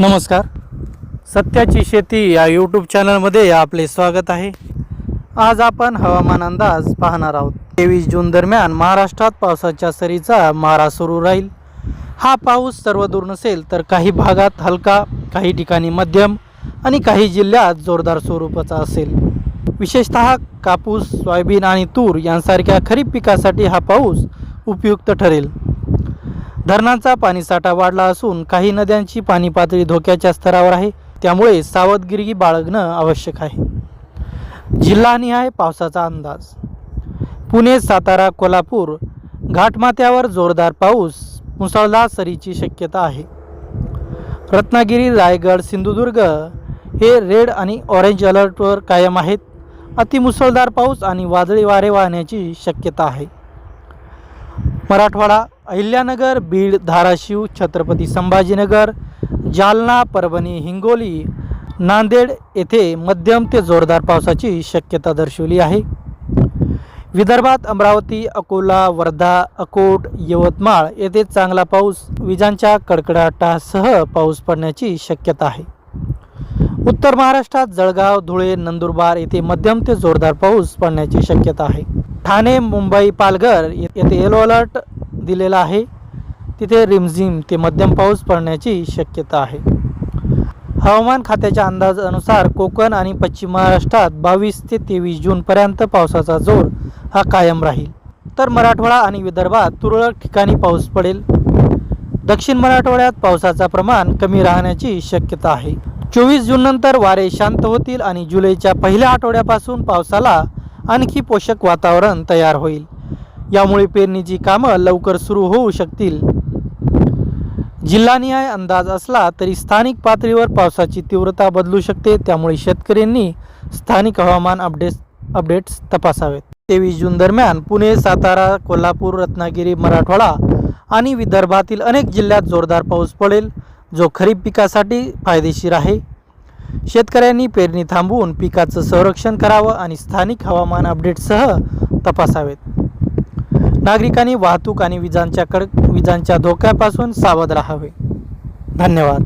नमस्कार. सत्याची शेती या यूट्यूब चॅनलमध्ये आपले स्वागत आहे. आज आपण हवामान अंदाज पाहणार आहोत. तेवीस जून दरम्यान महाराष्ट्रात पावसाच्या सरीचा मारा सुरू राहील. हा पाऊस सर्वदूर नसेल तर काही भागात हलका काही ठिकाणी मध्यम आणि काही जिल्ह्यात जोरदार स्वरूपाचा असेल. विशेषतः कापूस सोयाबीन आणि तूर यांसारख्या खरीप पिकासाठी हा पाऊस उपयुक्त ठरेल. धरणांचा पाणीसाठा वाढला असून काही नद्यांची पाणी पातळी धोक्याच्या स्तरावर आहे. त्यामुळे सावधगिरी बाळगणं आवश्यक आहे. जिल्हानिहाय पावसाचा अंदाज. पुणे सातारा कोल्हापूर घाटमाथ्यावर जोरदार पाऊस मुसळधार सरीची शक्यता आहे. रत्नागिरी रायगड सिंधुदुर्ग हे रेड आणि ऑरेंज अलर्टवर कायम आहेत. अतिमुसळधार पाऊस आणि वादळी वारे वाहण्याची शक्यता आहे. मराठवाडा अहिल्यानगर बीड धाराशिव छत्रपती संभाजीनगर जालना परभणी हिंगोली नांदेड येथे मध्यम ते जोरदार पावसाची शक्यता दर्शवली आहे. विदर्भात अमरावती अकोला वर्धा अकोट यवतमाळ येथे चांगला पाऊस विजांच्या कडकडाटासह पाऊस पडण्याची शक्यता आहे. उत्तर महाराष्ट्रात जळगाव धुळे नंदुरबार येथे मध्यम ते जोरदार पाऊस पडण्याची शक्यता आहे. ठाणे मुंबई पालघर ये- येथे येलो अलर्ट दिलेला आहे. तिथे रिमझिम ते मध्यम पाऊस पडण्याची शक्यता आहे. हवामान खात्याच्या अंदाजानुसार कोकण आणि पश्चिम महाराष्ट्रात बावीस ते तेवीस जूनपर्यंत पावसाचा जोर हा कायम राहील. तर मराठवाडा आणि विदर्भात तुरळक ठिकाणी पाऊस पडेल. दक्षिण मराठवाड्यात पावसाचा प्रमाण कमी राहण्याची शक्यता आहे. चोवीस जूननंतर वारे शांत होतील आणि जुलैच्या पहिल्या आठवड्यापासून पावसाला आणखी पोषक वातावरण तयार होईल. यामुळे पेरणीची कामं लवकर सुरू होऊ शकतील. जिल्हानिहाय अंदाज असला तरी स्थानिक पातळीवर पावसाची तीव्रता बदलू शकते. त्यामुळे शेतकऱ्यांनी स्थानिक हवामान अपडेट्स अपडेट्स तपासावेत. तेवीस जून दरम्यान पुणे सातारा कोल्हापूर रत्नागिरी मराठवाडा आणि विदर्भातील अनेक जिल्ह्यात जोरदार पाऊस पडेल. जो खरीप पिकासाठी फायदेशीर आहे. शेतकऱ्यांनी पेरणी थांबवून पिकाचं संरक्षण करावं आणि स्थानिक हवामान अपडेटसह तपासावेत. नागरिकांनी वाहतूक आणि विजांच्या कड विजांच्या धोक्यापासून सावध राहावे. धन्यवाद.